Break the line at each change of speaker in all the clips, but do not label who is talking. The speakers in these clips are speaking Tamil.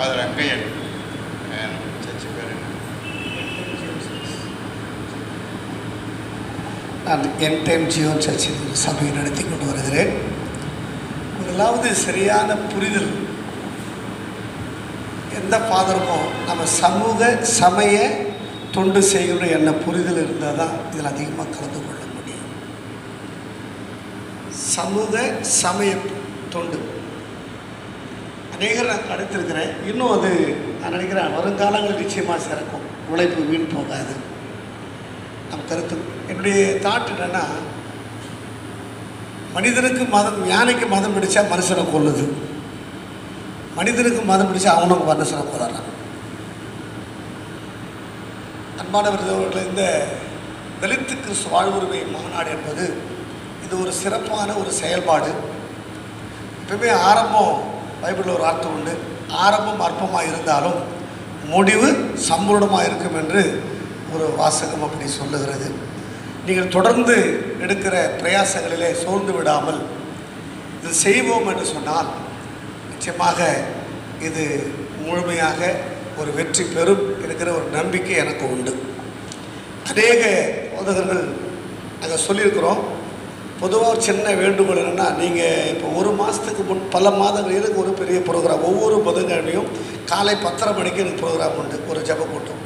ఫాదర్ అంకయ్య ఆయన చచ్చిపోయారండి நான் என் டைம் ஜியோ சர்ச்சில் சபையை நடத்தி கொண்டு வருகிறேன். முதலாவது சரியான புரிதல். எந்த பாதரமோ நம்ம சமூக சமய தொண்டு செய்கிற என்ன புரிதல் இருந்தால் தான் இதில் அதிகமாக கலந்து கொள்ள முடியும். சமூக சமய தொண்டு. அநேகர் நான் அடுத்திருக்கிறேன் இன்னும் அது நான் நினைக்கிறேன் வருங்காலங்களில் நிச்சயமாக சிறக்கும். உழைப்பு வீண் போகாது. நம் கருத்து. என்னுடைய தாட் என்னென்னா மனிதனுக்கு மதம் யானைக்கு மதம் பிடிச்சா மனுஷனை கொள்ளுது மனிதனுக்கு மதம் பிடிச்சா அவனுக்கு மனுஷனை கொள்ளலாம் அன்பானவர்கள் இந்த தலித்துக்கு வாழ்வுரிமை மாநாடு என்பது இது ஒரு சிறப்பான ஒரு செயல்பாடு. எப்பவுமே ஆரம்பம் பைபிளில் ஒரு வார்த்தை உண்டு. ஆரம்பம் அற்பமாக இருந்தாலும் முடிவு சம்பூர்ணமாக இருக்கும் என்று ஒரு வாசகம் அப்படி சொல்லுகிறது. நீங்கள் தொடர்ந்து எடுக்கிற பிரயாசங்களிலே சோர்ந்து விடாமல் இது செய்வோம் என்று சொன்னால் நிச்சயமாக இது முழுமையாக ஒரு வெற்றி பெறும் என்கிற ஒரு நம்பிக்கை எனக்கு உண்டு. அநேக போதகர்கள் நாங்கள் சொல்லியிருக்கிறோம் பொதுவாக ஒரு சின்ன வேண்டுகோள் என்னென்னா நீங்கள் இப்போ ஒரு மாதத்துக்கு முன் பல மாதங்கள் எனக்கு ஒரு பெரிய ப்ரோக்ராம் ஒவ்வொரு புதன்கிழமையும் காலை பத்தரை மணிக்கு எனக்கு ப்ரோக்ராம் உண்டு ஒரு ஜப கூட்டம்.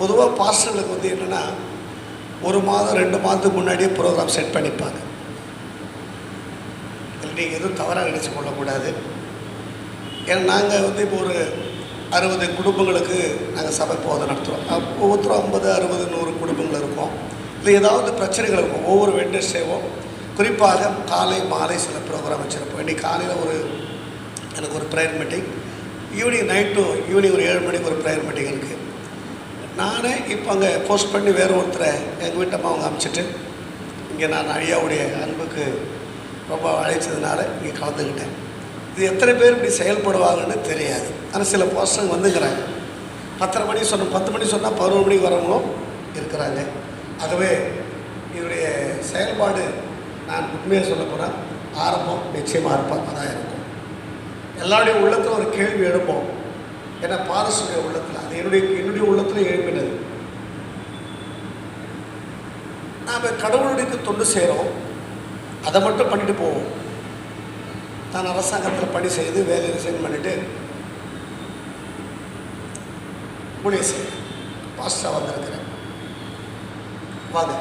பொதுவாக பாஸ்டர்களுக்கு வந்து என்னென்னா ஒரு மாதம் ரெண்டு மாதத்துக்கு முன்னாடியே ப்ரோக்ராம் செட் பண்ணிப்பாங்க. இதில் நீங்கள் எதுவும் தவறாக நினச்சி கொள்ளக்கூடாது. ஏன்னா நாங்கள் வந்து இப்போ ஒரு அறுபது குடும்பங்களுக்கு நாங்கள் சபை போதை நடத்துகிறோம் ஒவ்வொருத்தரும் ஐம்பது அறுபது நூறு குடும்பங்கள் இருக்கும். இப்போ ஏதாவது பிரச்சனைகள் இருக்கும் ஒவ்வொரு வெட்னஸ்டேவும் குறிப்பாக காலை மாலை சில ப்ரோக்ராம் வச்சுருப்போம். இன்றைக்கி காலையில் ஒரு எனக்கு ஒரு prayer meeting evening night evening ஒரு ஏழு மணிக்கு ஒரு ப்ரேயர் மீட்டிங் இருக்குது நானே இப்போ அங்கே போஸ்ட் பண்ணி வேறு ஒருத்தரை எங்கள் வீட்டம்மா அவங்க அமைச்சிட்டு இங்கே நான் ஐயாவுடைய அன்புக்கு ரொம்ப அழைச்சதுனால இங்கே கலந்துக்கிட்டேன். இது எத்தனை பேர் இப்படி செயல்படுவாங்கன்னு தெரியாது. ஆனால் சில போஸ்டங்க வந்துங்கிறாங்க பத்தரை மணி சொன்ன பத்து மணி சொன்னால் பதினொரு மணிக்கு வரவங்களும் இருக்கிறாங்க. ஆகவே இதனுடைய செயல்பாடு நான் உண்மையாக சொல்ல போகிறேன் ஆரம்பம் நிச்சயமாக இருப்பாங்க தான் இருக்கும். எல்லாருடைய உள்ளத்தில் ஒரு கேள்வி எழுப்போம். ஏன்னா பாரசுடைய உள்ளத்தில் அது என்னுடைய என்னுடைய உள்ளத்தில் எழுப்பினது. நாம் கடவுளுடைய தொண்டு செய்கிறோம் அதை மட்டும் பண்ணிட்டு போவோம். நான் அரசாங்கத்தில் பணி செய்து வேலை ரிசைன் பண்ணிவிட்டு ஊழியர் செய்கிறேன் பாஸ்டாக வந்திருக்கிறேன். வாங்க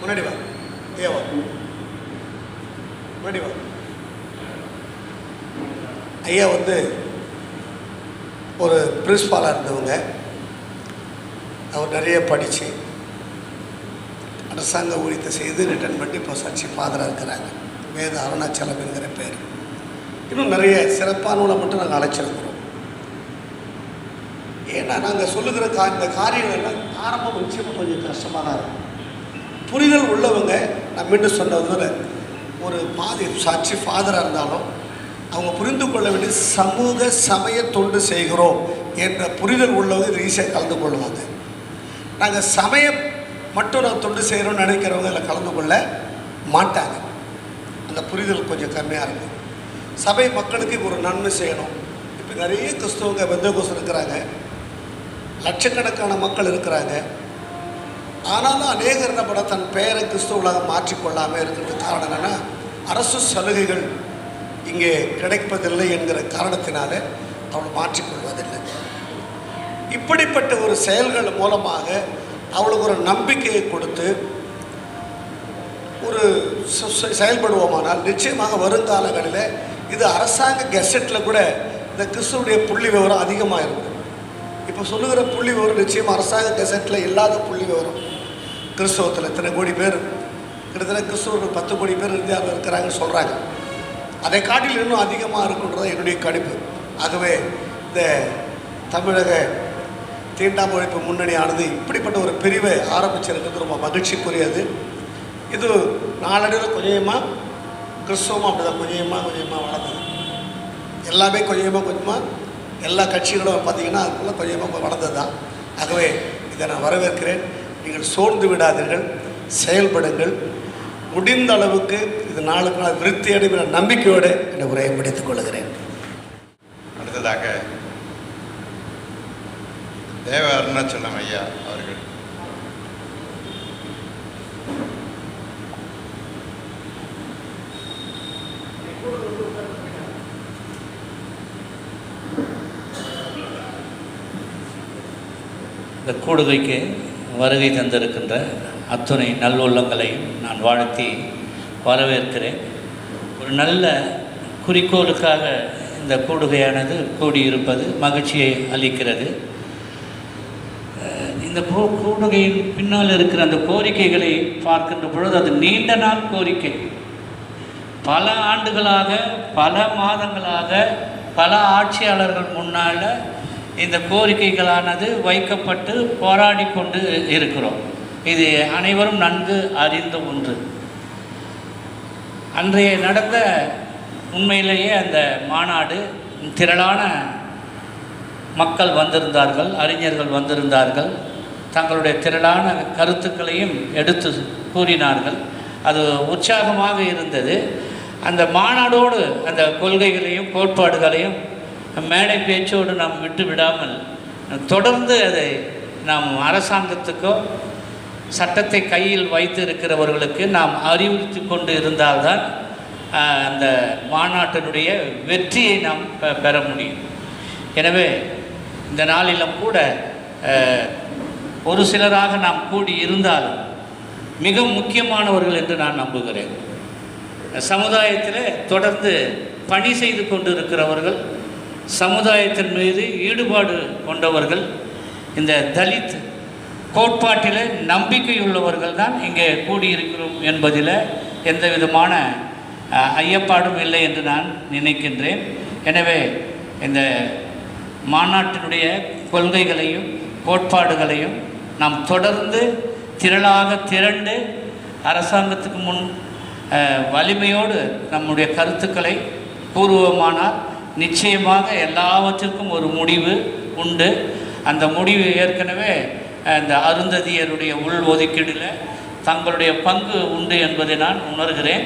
முன்னாடி வா ஏவா முன்னாடி வா ஐயா வந்து ஒரு பிரின்ஸ்பாலாக இருந்தவங்க. அவர் நிறைய படித்து அரசாங்க ஊழியத்தை செய்து ரிட்டர்ன் பண்ணி இப்போ சச்சி ஃபாதராக இருக்கிறாங்க. வேத அருணாச்சலம் என்கிற பேர். இன்னும் நிறைய சிறப்பானவங்களை மட்டும் நாங்கள் அழைச்சிருக்கிறோம். ஏன்னா நாங்கள் சொல்லுகிற கா இந்த காரியங்கள் எல்லாம் ஆரம்பம் நிச்சயமாக கொஞ்சம் கஷ்டமாக தான் இருக்கும். புரிதல் உள்ளவங்க நான் மீண்டும் சொன்னது ஒரு பாதி சாட்சி ஃபாதராக இருந்தாலும் அவங்க புரிந்து கொள்ள வேண்டிய சமூக சமய தொண்டு செய்கிறோம் என்ற புரிதல் உள்ளவங்க இது ஈஸியாக கலந்து கொள்வாங்க நாங்கள் சமயம் மட்டும் நான் தொண்டு செய்கிறோம்னு நினைக்கிறவங்க இதில் கலந்து கொள்ள மாட்டாங்க. அந்த புரிதல் கொஞ்சம் கம்மியாக இருக்கும். சபை மக்களுக்கு ஒரு நன்மை செய்யணும். இப்போ நிறைய கிறிஸ்தவங்க வெந்தகோசம் இருக்கிறாங்க. லட்சக்கணக்கான மக்கள் இருக்கிறாங்க. ஆனாலும் அநேகர் என்ன பண்ண தன் பெயரை கிறிஸ்துவலாக மாற்றிக்கொள்ளாமல் இருக்கிறது காரணம் என்னென்னா அரசு சலுகைகள் இங்கே கிடைப்பதில்லை என்கிற காரணத்தினால அவள் மாற்றிக்கொள்வதில்லை இப்படிப்பட்ட ஒரு செயல்கள் மூலமாக அவளுக்கு ஒரு நம்பிக்கையை கொடுத்து ஒரு செயல்படுவோமானால் நிச்சயமாக வருங்காலங்களில் இது அரசாங்க கெசட்டில் கூட இந்த கிறிஸ்துவனுடைய புள்ளி விவரம் அதிகமாக இருக்கும் இப்போ சொல்லுகிற புள்ளி விவரம் நிச்சயம் அரசாங்க கசட்டில் இல்லாத புள்ளி விவரம். கிறிஸ்தவத்தில் இத்தனை கோடி பேர்? கிட்டத்தட்ட கிறிஸ்தவர்கள் பத்து கோடி பேர் இந்தியாவில் இருக்கிறாங்கன்னு சொல்கிறாங்க அதை காட்டில் இன்னும் அதிகமாக இருக்குன்றது என்னுடைய கணிப்பு. ஆகவே இந்த தமிழக தீண்டாம ஒழிப்பு முன்னணியானது இப்படிப்பட்ட ஒரு பிரிவை ஆரம்பிச்சிருக்கிறது ரொம்ப மகிழ்ச்சிக்குரியது. இது நாளடைவில் கொஞ்சமாக கிறிஸ்தவம் அப்படிதான் கொஞ்சமாக கொஞ்சமாக வளர்ந்தது. எல்லாமே கொஞ்சமாக கொஞ்சமாக எல்லா கட்சிகளும் பார்த்தீங்கன்னா அதுக்குள்ளே கொஞ்சமாக வளர்ந்தது தான் ஆகவே இதை நான் வரவேற்கிறேன். நீங்கள் சோர்ந்து விடாதீர்கள். செயல்படுங்கள். முடிந்த அளவுக்கு இது நாளுக்கு நாள் விருத்தி அடைகிற நம்பிக்கையோடு என்னை உரையை முடித்துக் கொள்கிறேன்.
அடுத்ததாக தேவ அருணாச்சலம் ஐயா அவர்கள். கூடுகைக்கு வருகை தந்திருக்கின்ற அத்துணை நல்லுள்ளங்களையும் நான் வாழ்த்தி வரவேற்கிறேன். ஒரு நல்ல குறிக்கோளுக்காக இந்த கூடுகையானது கூடியிருப்பது மகிழ்ச்சியை அளிக்கிறது. இந்த கூ கூடுகையின் பின்னால் இருக்கிற அந்த கோரிக்கைகளை பார்க்கின்ற பொழுது அது நீண்ட நாள் கோரிக்கை. பல ஆண்டுகளாக பல மாதங்களாக பல ஆட்சியாளர்கள் முன்னால் இந்த கோரிக்கைகளானது வைக்கப்பட்டு போராடி கொண்டு இருக்கிறோம். இது அனைவரும் நன்கு அறிந்த ஒன்று. அன்றைய நடந்த உண்மையிலேயே அந்த மாநாடு திரளான மக்கள் வந்திருந்தார்கள் அறிஞர்கள் வந்திருந்தார்கள். தங்களுடைய திரளான கருத்துக்களையும் எடுத்து கூறினார்கள். அது உற்சாகமாக இருந்தது. அந்த மாநாடோடு அந்த கொள்கைகளையும் கோட்பாடுகளையும் மேடை பேச்சோடு நாம் விட்டு விடாமல் தொடர்ந்து அதை நாம் அரசாங்கத்துக்கோ சட்டத்தை கையில் வைத்து இருக்கிறவர்களுக்கு நாம் அறிவுறுத்தி கொண்டு இருந்தால்தான் அந்த மாநாட்டினுடைய வெற்றியை நாம் பெ- பெற முடியும். எனவே இந்த நாளிலும் கூட ஒரு சிலராக நாம் கூடி இருந்தாலும் மிக முக்கியமானவர்கள் என்று நான் நம்புகிறேன். சமுதாயத்தில் தொடர்ந்து பணி செய்து கொண்டு இருக்கிறவர்கள் சமுதாயத்தின் மீது ஈடுபாடு கொண்டவர்கள் இந்த தலித் கோட்பாட்டில் நம்பிக்கையுள்ளவர்கள் தான் இங்கே கூடியிருக்கிறோம் என்பதில் எந்த விதமான ஐயப்பாடும் இல்லை என்று நான் நினைக்கின்றேன். எனவே இந்த மாநாட்டினுடைய கொள்கைகளையும் கோட்பாடுகளையும் நாம் தொடர்ந்து திரளாக திரண்டு அரசாங்கத்துக்கு முன் வலிமையோடு நம்முடைய கருத்துக்களை கூறுவோமானால் நிச்சயமாக எல்லாவற்றிற்கும் ஒரு முடிவு உண்டு. அந்த முடிவு ஏற்கனவே அந்த இந்த அருந்ததியருடைய உள் ஒதுக்கீடில் தங்களுடைய பங்கு உண்டு என்பதை நான் உணர்கிறேன்.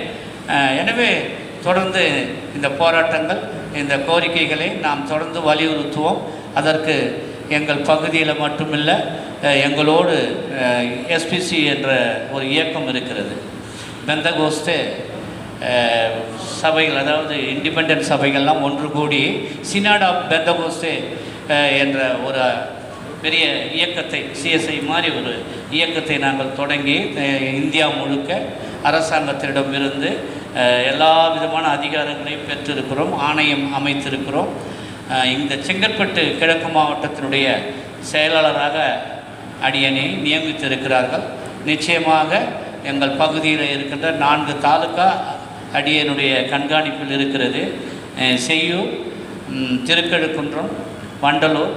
எனவே தொடர்ந்து இந்த போராட்டங்கள் இந்த கோரிக்கைகளை நாம் தொடர்ந்து வலியுறுத்துவோம். அதற்கு எங்கள் பகுதியில் மட்டுமில்லை எங்களோடு எஸ்பிசி என்ற ஒரு இயக்கம் இருக்கிறது. பெந்தகோஸ்தே சபைகள் அதாவது இண்டிபெண்டன்ட் சபைகள்லாம் ஒன்று கூடி சினாட் ஆஃப் பெந்தகோஸ்டே என்ற ஒரு பெரிய இயக்கத்தை சிஎஸ்ஐ மாதிரி ஒரு இயக்கத்தை நாங்கள் தொடங்கி இந்தியா முழுக்க அரசாங்கத்திடமிருந்து எல்லா விதமான அதிகாரங்களையும் பெற்றிருக்கிறோம் ஆணையம் அமைத்திருக்கிறோம். இந்த செங்கற்பட்டு கிழக்கு மாவட்டத்தினுடைய செயலாளராக அடியனை நியமித்திருக்கிறார்கள். நிச்சயமாக எங்கள் பகுதியில் இருக்கின்ற நான்கு தாலுக்கா அடியனுடைய கண்காணிப்பில் இருக்கிறது. செய்யூர் திருக்கழுக்குன்றம் வண்டலூர்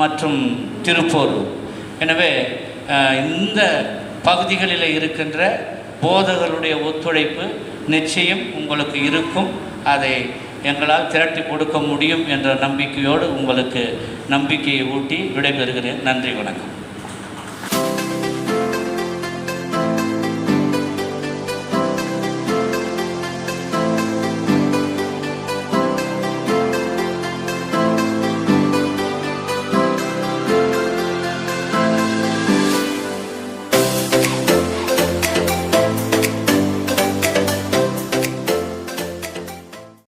மற்றும் திருப்பூர். எனவே இந்த பகுதிகளில் இருக்கின்ற போதகர்களுடைய ஒத்துழைப்பு நிச்சயம் உங்களுக்கு இருக்கும். அதை எங்களால் திரட்டி கொடுக்க முடியும் என்ற நம்பிக்கையோடு உங்களுக்கு நம்பிக்கையை ஊட்டி விடைபெறுகிறேன். நன்றி வணக்கம்.